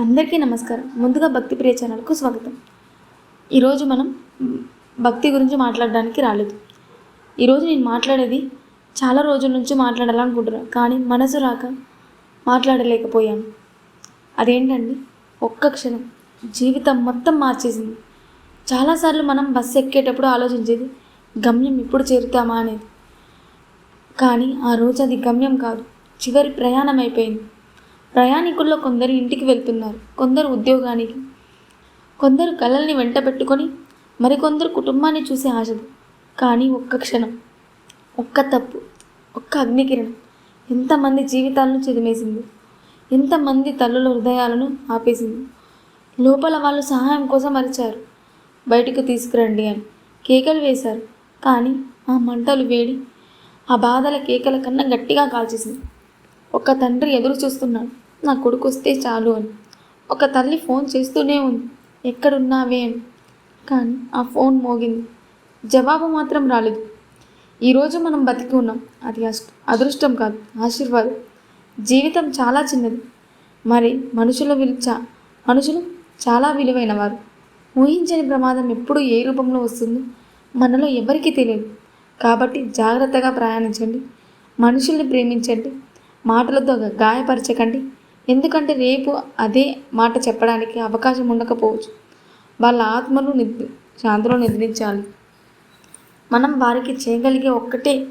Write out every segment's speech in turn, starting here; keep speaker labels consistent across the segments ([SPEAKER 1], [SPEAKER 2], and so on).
[SPEAKER 1] అందరికీ నమస్కారం. ముందుగా భక్తి ప్రియ ఛానల్కు స్వాగతం. ఈరోజు మనం భక్తి గురించి మాట్లాడడానికి రాలేదు. ఈరోజు నేను మాట్లాడేది చాలా రోజుల నుంచి మాట్లాడాలనుకుంటున్నాను కానీ మనసు రాక మాట్లాడలేకపోయాను. అదేంటండి? ఒక్క క్షణం. జీవితం మొత్తం మార్చేసింది. చాలాసార్లు మనం బస్సు ఎక్కేటప్పుడు ఆలోచించేది గమ్యం ఇప్పుడు చేరుతామా అనేది. కానీ ఆ రోజు అది గమ్యం కాదు. చివరి ప్రయాణం అయిపోయింది. ప్రయాణికుల్లో కొందరు ఇంటికి వెళ్తున్నారు. కొందరు ఉద్యోగానికి కొందరు కళల్ని వెంట పెట్టుకొని మరికొందరు కుటుంబాన్ని చూసే ఆశలు. కానీ ఒక్క క్షణం ఒక్క తప్పు ఒక్క అగ్నికిరణం ఎంతమంది జీవితాలను చిదిమేసింది. ఎంతమంది తల్లుల హృదయాలను ఆపేసింది. లోపల వాళ్ళు సహాయం కోసం అరిచారు. బయటకు తీసుకురండి అని కేకలు వేశారు. కానీ ఆ మంటలు వేడి ఆ బాధల కేకల కన్నా గట్టిగా కాల్చేసింది. ఒక తండ్రి ఎదురు చూస్తున్నాడు నా కొడుకు వస్తే చాలు అని. ఒక తల్లి ఫోన్ చేస్తూనే ఉంది. ఎక్కడున్నావే అని. కానీ ఆ ఫోన్ మోగింది. జవాబు మాత్రం రాలేదు. ఈరోజు మనం బతికి ఉన్నాం. అది అదృష్టం కాదు. ఆశీర్వాదం. జీవితం చాలా చిన్నది. మరి మనుషుల విలుచ మనుషులు చాలా విలువైన వారు. ఊహించని ప్రమాదం ఎప్పుడు ఏ రూపంలో వస్తుందో మనలో ఎవరికీ తెలియదు. కాబట్టి జాగ్రత్తగా ప్రయాణించండి. మనుషుల్ని ప్రేమించండి. మాటలతో గాయపరచకండి. ఎందుకంటే రేపు అదే మాట చెప్పడానికి అవకాశం ఉండకపోవచ్చు. వాళ్ళ ఆత్మను నిద్ర శాంతిలో నిద్రించాలి. మనం వారికి చేయగలిగే ఒక్కటే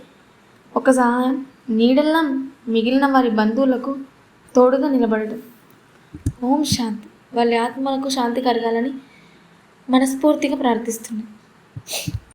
[SPEAKER 1] ఒక సహాయం నీడల్లా మిగిలిన వారి బంధువులకు తోడుగా నిలబడటం. ఓం శాంతి. వాళ్ళ ఆత్మలకు శాంతి కలగాలని మనస్ఫూర్తిగా ప్రార్థిస్తున్నాను